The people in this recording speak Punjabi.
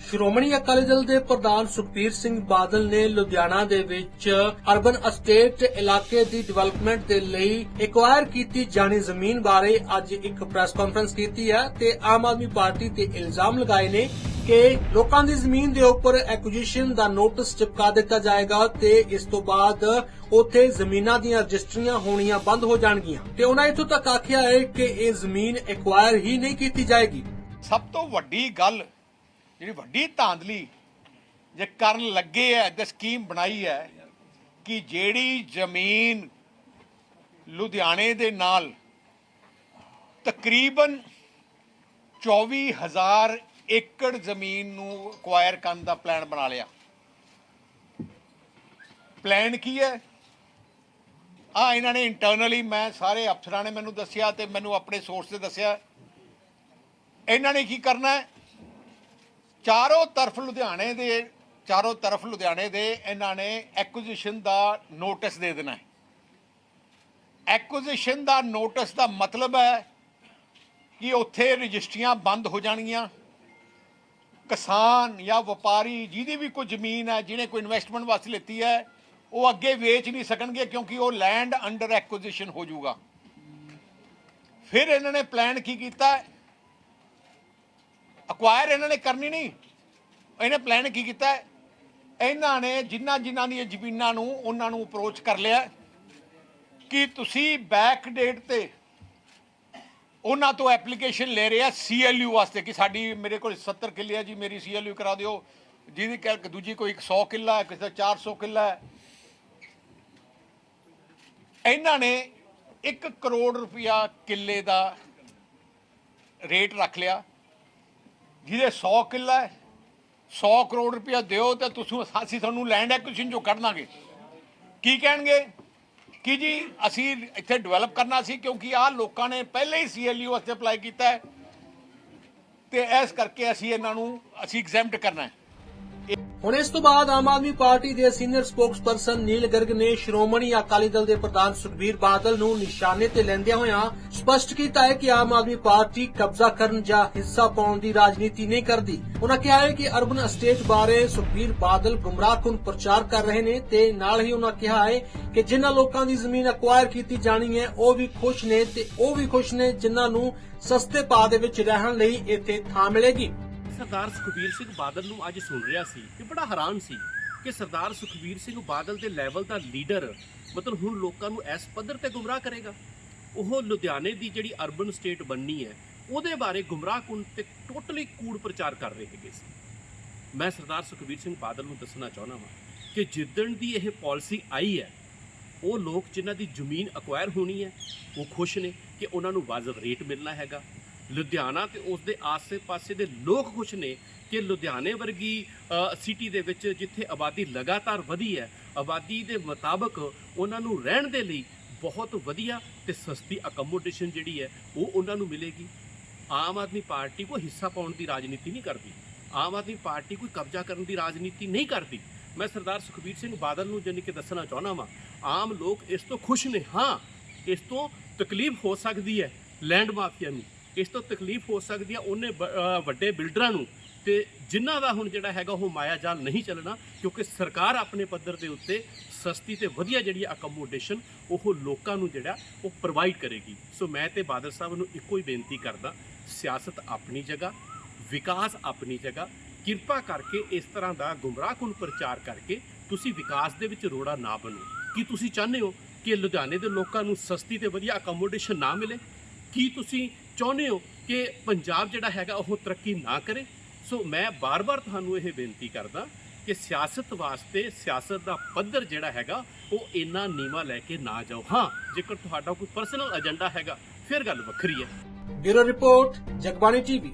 ਸ਼੍ਰੋਮਣੀ ਅਕਾਲੀ ਦਲ ਦੇ ਪ੍ਰਧਾਨ ਸੁਖਬੀਰ ਸਿੰਘ ਬਾਦਲ ਨੇ ਲੁਧਿਆਣਾ ਦੇ ਵਿੱਚ ਅਰਬਨ ਅਸਟੇਟ ਇਲਾਕੇ ਦੀ ਡਿਵੈਲਪਮੈਂਟ ਦੇ ਲਈ ਐਕਵਾਇਰ ਕੀਤੀ ਜਾਣੀ ਜ਼ਮੀਨ ਬਾਰੇ ਅੱਜ ਇੱਕ ਪ੍ਰੈਸ ਕਾਨਫਰੰਸ ਕੀਤੀ ਹੈ ਤੇ ਆਮ ਆਦਮੀ ਪਾਰਟੀ ਤੇ ਇਲਜ਼ਾਮ ਲਗਾਏ ਨੇ ਕਿ ਲੋਕਾਂ ਦੀ ਜ਼ਮੀਨ ਦੇ ਉੱਪਰ ਐਕੁਜੀਸ਼ਨ ਦਾ ਨੋਟਿਸ ਚਿਪਕਾ ਦਿੱਤਾ ਜਾਏਗਾ ਤੇ ਇਸ ਤੋਂ ਬਾਅਦ ਉੱਥੇ ਜ਼ਮੀਨਾਂ ਦੀਆਂ ਰਜਿਸਟਰੀਆਂ ਹੋਣੀਆਂ ਬੰਦ ਹੋ ਜਾਣਗੀਆਂ। ਤੇ ਉਹਨਾਂ ਇਥੋਂ ਤੱਕ ਆਖਿਆ ਹੈ ਕਿ ਇਹ ਜ਼ਮੀਨ ਐਕਵਾਇਰ ਹੀ ਨਹੀਂ ਕੀਤੀ ਜਾਏਗੀ। ਸਭ ਤੋਂ ਵੱਡੀ ਗੱਲ ਜਿਹੜੀ ਵੱਡੀ ਧਾਂਦਲੀ ਜੇ ਕਰਨ ਲੱਗੇ ਐ ਤੇ ਸਕੀਮ ਬਣਾਈ ਹੈ ਕਿ ਜਿਹੜੀ ਜ਼ਮੀਨ ਲੁਧਿਆਣੇ ਦੇ ਨਾਲ ਤਕਰੀਬਨ 24000 ਏਕੜ ਜ਼ਮੀਨ ਨੂੰ ਅਕਵਾਇਰ ਕਰਨ ਦਾ ਪਲਾਨ ਬਣਾ ਲਿਆ। ਪਲਾਨ ਕੀ ਹੈ ਆ ਇਹਨਾਂ ਨੇ ਇੰਟਰਨਲੀ ਮੈਂ ਸਾਰੇ ਅਫਸਰਾਂ ਨੇ ਮੈਨੂੰ ਦੱਸਿਆ ਤੇ ਮੈਨੂੰ ਆਪਣੇ ਸੋਰਸ ਤੇ ਦੱਸਿਆ। ਇਹਨਾਂ ਨੇ ਕੀ ਕਰਨਾ ਹੈ ਚਾਰੋਂ ਤਰਫ ਲੁਧਿਆਣੇ ਦੇ, ਚਾਰੋਂ ਤਰਫ ਲੁਧਿਆਣੇ ਦੇ ਇਹਨਾਂ ਨੇ ਐਕੁਜੀਸ਼ਨ ਦਾ ਨੋਟਿਸ ਦੇ ਦੇਣਾ ਹੈ। ਐਕੁਜੀਸ਼ਨ ਦਾ ਨੋਟਿਸ ਦਾ ਮਤਲਬ ਹੈ ਕਿ ਉੱਥੇ ਰਜਿਸਟਰੀਆਂ ਬੰਦ ਹੋ ਜਾਣਗੀਆਂ। ਕਿਸਾਨ ਜਾਂ ਵਪਾਰੀ ਜਿਹਦੀ ਵੀ ਕੋਈ ਜ਼ਮੀਨ ਹੈ, ਜਿਹਨੇ ਕੋਈ ਇਨਵੈਸਟਮੈਂਟ ਵਾਸਤੇ ਲਿੱਤੀ ਹੈ, ਉਹ ਅੱਗੇ ਵੇਚ ਨਹੀਂ ਸਕਣਗੇ ਕਿਉਂਕਿ ਉਹ ਲੈਂਡ ਅੰਡਰ ਐਕੁਜੀਸ਼ਨ ਹੋ ਜਾਊਗਾ। ਫਿਰ ਇਹਨਾਂ ਨੇ ਪਲਾਨ ਕੀ ਕੀਤਾ? ਅਕਵਾਇਰ ਇਹਨਾਂ ਨੇ ਕਰਨੀ ਨਹੀਂ। ਇਹਨੇ ਪਲਾਨ ਕੀ ਕੀਤਾ ਇਹਨਾਂ ਨੇ ਜਿਨ੍ਹਾਂ ਜਿਨ੍ਹਾਂ ਦੀਆਂ ਜ਼ਮੀਨਾਂ ਨੂੰ ਉਹਨਾਂ ਨੂੰ ਅਪਰੋਚ ਕਰ ਲਿਆ ਕਿ ਤੁਸੀਂ ਬੈਕ ਡੇਟ ਤੇ ਉਹਨਾਂ ਤੋਂ ਐਪਲੀਕੇਸ਼ਨ ਲੈ ਰਹੇ ਆ ਸੀਐਲਯੂ ਵਾਸਤੇ ਕਿ ਸਾਡੀ ਮੇਰੇ ਕੋਲ 70 ਕਿੱਲੇ ਆ ਜੀ, ਮੇਰੀ ਸੀਐਲਯੂ ਕਰਾ ਦਿਓ। ਜਿਹਦੀ ਕਹਿ ਦੂਜੀ ਕੋਈ 100 ਕਿੱਲਾ ਹੈ, ਕਿਸੇ ਦਾ 400 ਕਿੱਲਾ ਹੈ। ਇਹਨਾਂ ਨੇ 1 ਕਰੋੜ ਰੁਪਇਆ ਕਿੱਲੇ ਦਾ ਰੇਟ ਰੱਖ ਲਿਆ। ਜਿਹਦੇ 100 ਕਿੱਲਾ ਹੈ 100 ਕਰੋੜ ਰੁਪਇਆ ਦਿਓ ਤੇ ਤੁਸੀਂ ਅਸੀਂ ਤੁਹਾਨੂੰ ਲੈਂਡ ਐਕੁਜੀਸ਼ਨ ਜੋ ਕਰ ਦਾਂਗੇ ਕੀ ਕਹਿਣਗੇ? ਕਿ ਜੀ, ਅਸੀਂ ਇੱਥੇ ਡਿਵੈਲਪ ਕਰਨਾ ਸੀ ਕਿਉਂਕਿ ਆਹ ਲੋਕਾਂ ਨੇ ਪਹਿਲੇ ਹੀ ਸੀਐਲਯੂ ਵਾਸਤੇ ਅਪਲਾਈ ਕੀਤਾ ਹੈ ਤੇ ਇਸ ਕਰਕੇ ਅਸੀਂ ਇਹਨਾਂ ਨੂੰ, ਅਸੀਂ ਐਗਜ਼ੈਂਪਟ ਕਰਨਾ ਹੈ। ਹੁਣ ਇਸ ਤੋਂ ਬਾਅਦ ਆਮ ਆਦਮੀ ਪਾਰਟੀ ਦੇ ਸੀਨੀਅਰ ਸਪੋਕਸਪਰਸਨ ਨੀਲ ਗਰਗ ਨੇ ਸ਼੍ਰੋਮਣੀ ਅਕਾਲੀ ਦਲ ਦੇ ਪ੍ਰਧਾਨ ਸੁਖਬੀਰ ਬਾਦਲ ਨੂੰ ਨਿਸ਼ਾਨੇ ਤੇ ਲੈਂਦਿਆਂ ਹੋਇਆਂ ਸਪਸ਼ਟ ਕੀਤਾ ਹੈ ਕਿ ਆਮ ਆਦਮੀ ਪਾਰਟੀ ਕਬਜ਼ਾ ਕਰਨ ਜਾਂ ਹਿੱਸਾ ਪਾਉਣ ਦੀ ਰਾਜਨੀਤੀ ਨਹੀਂ ਕਰਦੀ। ਉਹਨਾਂ ਕਿਹਾ ਹੈ ਕਿ ਅਰਬਨ ਅਸਟੇਟ ਬਾਰੇ ਸੁਖਬੀਰ ਬਾਦਲ ਗੁੰਮਰਾਹਕੁਨ ਪ੍ਰਚਾਰ ਕਰ ਰਹੇ ਨੇ ਤੇ ਨਾਲ ਹੀ ਉਹਨਾਂ ਕਿਹਾ ਹੈ ਕਿ ਜਿਨ੍ਹਾਂ ਲੋਕਾਂ ਦੀ ਜ਼ਮੀਨ ਅਕਵਾਇਰ ਕੀਤੀ ਜਾਣੀ ਹੈ, ਉਹ ਵੀ ਖੁਸ਼ ਨੇ ਤੇ ਉਹ ਵੀ ਖੁਸ਼ ਨੇ ਜਿਨ੍ਹਾਂ ਨੂੰ ਸਸਤੇ ਭਾਅ ਦੇ ਵਿੱਚ ਰਹਿਣ ਲਈ ਇੱਥੇ ਥਾਂ ਮਿਲੇਗੀ। ਸਰਦਾਰ ਸੁਖਬੀਰ ਸਿੰਘ ਬਾਦਲ ਨੂੰ ਅੱਜ ਸੁਣ ਰਿਹਾ ਸੀ ਤੇ ਬੜਾ ਹੈਰਾਨ ਸੀ ਕਿ ਸਰਦਾਰ ਸੁਖਬੀਰ ਸਿੰਘ ਬਾਦਲ ਦੇ ਲੈਵਲ ਦਾ ਲੀਡਰ ਮਤਲਬ ਹੁਣ ਲੋਕਾਂ ਨੂੰ ਇਸ ਪੱਧਰ ਤੇ ਗੁੰਮਰਾਹ ਕਰੇਗਾ। ਉਹ ਲੁਧਿਆਣੇ ਦੀ ਜਿਹੜੀ ਅਰਬਨ ਸਟੇਟ ਬਣਨੀ ਹੈ, ਉਹਦੇ ਬਾਰੇ ਗੁੰਮਰਾਹਕੁਨ ਤੇ ਟੋਟਲੀ ਕੂੜ ਪ੍ਰਚਾਰ ਕਰ ਰਹੇ ਹੈਗੇ ਸੀ। ਮੈਂ ਸਰਦਾਰ ਸੁਖਬੀਰ ਸਿੰਘ ਬਾਦਲ ਨੂੰ ਦੱਸਣਾ ਚਾਹੁੰਦਾ ਹਾਂ ਕਿ ਜਿੱਦਣ ਦੀ ਇਹ ਪਾਲਿਸੀ ਆਈ ਹੈ, ਉਹ ਲੋਕ ਜਿਨ੍ਹਾਂ ਦੀ ਜ਼ਮੀਨ ਅਕਵਾਇਰ ਹੋਣੀ ਹੈ, ਉਹ ਖੁਸ਼ ਨੇ ਕਿ ਉਹਨਾਂ ਨੂੰ ਵਾਜਬ ਰੇਟ ਮਿਲਣਾ ਹੈਗਾ। ਲੁਧਿਆਣਾ ਤੇ ਉਸ ਦੇ ਆਸ-ਪਾਸੇ ਦੇ ਲੋਕ ਖੁਸ਼ ਨੇ ਕਿ ਲੁਧਿਆਣੇ ਵਰਗੀ ਸਿਟੀ ਦੇ ਵਿੱਚ ਜਿੱਥੇ ਆਬਾਦੀ ਲਗਾਤਾਰ ਵਧੀ ਹੈ, ਆਬਾਦੀ ਦੇ ਮੁਤਾਬਕ ਉਹਨਾਂ ਨੂੰ ਰਹਿਣ ਦੇ ਲਈ ਬਹੁਤ ਵਧੀਆ ਤੇ ਸਸਤੀ ਅਕਮੋਡੇਸ਼ਨ ਜਿਹੜੀ ਹੈ, ਉਹ ਉਹਨਾਂ ਨੂੰ ਮਿਲੇਗੀ। ਆਮ ਆਦਮੀ ਪਾਰਟੀ ਕੋਈ ਹਿੱਸਾ ਪਾਉਣ ਦੀ ਰਾਜਨੀਤੀ ਨਹੀਂ ਕਰਦੀ। ਆਮ ਆਦਮੀ ਪਾਰਟੀ ਕੋਈ ਕਬਜ਼ਾ ਕਰਨ ਦੀ ਰਾਜਨੀਤੀ ਨਹੀਂ ਕਰਦੀ। ਮੈਂ ਸਰਦਾਰ ਸੁਖਬੀਰ ਸਿੰਘ ਬਾਦਲ ਨੂੰ ਜਾਣੀ ਕਿ ਦੱਸਣਾ ਚਾਹੁੰਦਾ ਵਾਂ, ਆਮ ਲੋਕ ਇਸ ਤੋਂ ਖੁਸ਼ ਨੇ। ਹਾਂ, ਇਸ ਤੋਂ ਤਕਲੀਫ ਹੋ ਸਕਦੀ ਹੈ ਲੈਂਡ ਮਾਫੀਆ ਨੂੰ। ਇਸ ਤੋਂ ਤਕਲੀਫ ਹੋ ਸਕਦੀ ਹੈ ਉਹਨੇ ਵੱਡੇ ਬਿਲਡਰਾਂ ਨੂੰ ਤੇ ਜਿਨ੍ਹਾਂ ਦਾ ਹੁਣ ਜਿਹੜਾ ਹੈਗਾ ਉਹ ਮਾਇਆ ਜਾਲ ਨਹੀਂ ਚੱਲਣਾ, ਕਿਉਂਕਿ ਸਰਕਾਰ ਆਪਣੇ ਪੱਧਰ ਦੇ ਉੱਤੇ ਸਸਤੀ ਤੇ ਵਧੀਆ ਜਿਹੜੀ ਅਕਮੋਡੇਸ਼ਨ ਉਹ ਲੋਕਾਂ ਨੂੰ ਜਿਹੜਾ ਉਹ ਪ੍ਰੋਵਾਈਡ ਕਰੇਗੀ। ਸੋ ਮੈਂ ਤੇ ਬਾਦਲ ਸਾਹਿਬ ਨੂੰ ਇੱਕੋ ਹੀ ਬੇਨਤੀ ਕਰਦਾ, ਸਿਆਸਤ ਆਪਣੀ ਜਗ੍ਹਾ, ਵਿਕਾਸ ਆਪਣੀ ਜਗ੍ਹਾ, ਕਿਰਪਾ ਕਰਕੇ ਇਸ ਤਰ੍ਹਾਂ ਦਾ ਗੁੰਮਰਾਹਕੁਨ ਪ੍ਰਚਾਰ ਕਰਕੇ ਤੁਸੀਂ ਵਿਕਾਸ ਦੇ ਵਿੱਚ ਰੋੜਾ ਨਾ ਬਣੋ। ਕੀ ਤੁਸੀਂ ਚਾਹੁੰਦੇ ਹੋ ਕਿ ਲੁਧਿਆਣੇ ਦੇ ਲੋਕਾਂ ਨੂੰ ਸਸਤੀ ਤੇ ਵਧੀਆ ਅਕਮੋਡੇਸ਼ਨ ਨਾ ਮਿਲੇ? ਕੀ ਤੁਸੀਂ ਚਾਹੁੰਦੇ ਹੋ ਕਿ ਪੰਜਾਬ ਜਿਹੜਾ ਹੈਗਾ ਉਹ ਤਰੱਕੀ ਨਾ ਕਰੇ? ਸੋ ਮੈਂ ਬਾਰ-ਬਾਰ ਤੁਹਾਨੂੰ ਇਹ ਬੇਨਤੀ ਕਰਦਾ ਕਿ ਸਿਆਸਤ ਵਾਸਤੇ, ਸਿਆਸਤ ਦਾ ਪੱਧਰ ਜਿਹੜਾ ਹੈਗਾ, ਉਹ ਇੰਨਾ ਨੀਵਾ ਲੈ ਕੇ ਨਾ ਜਾਓ। ਹਾਂ, ਜੇਕਰ ਤੁਹਾਡਾ ਕੋਈ ਪਰਸਨਲ ਏਜੰਡਾ ਹੈਗਾ, ਫਿਰ ਗੱਲ ਵੱਖਰੀ ਹੈ। Bureau report, Jagbani TV.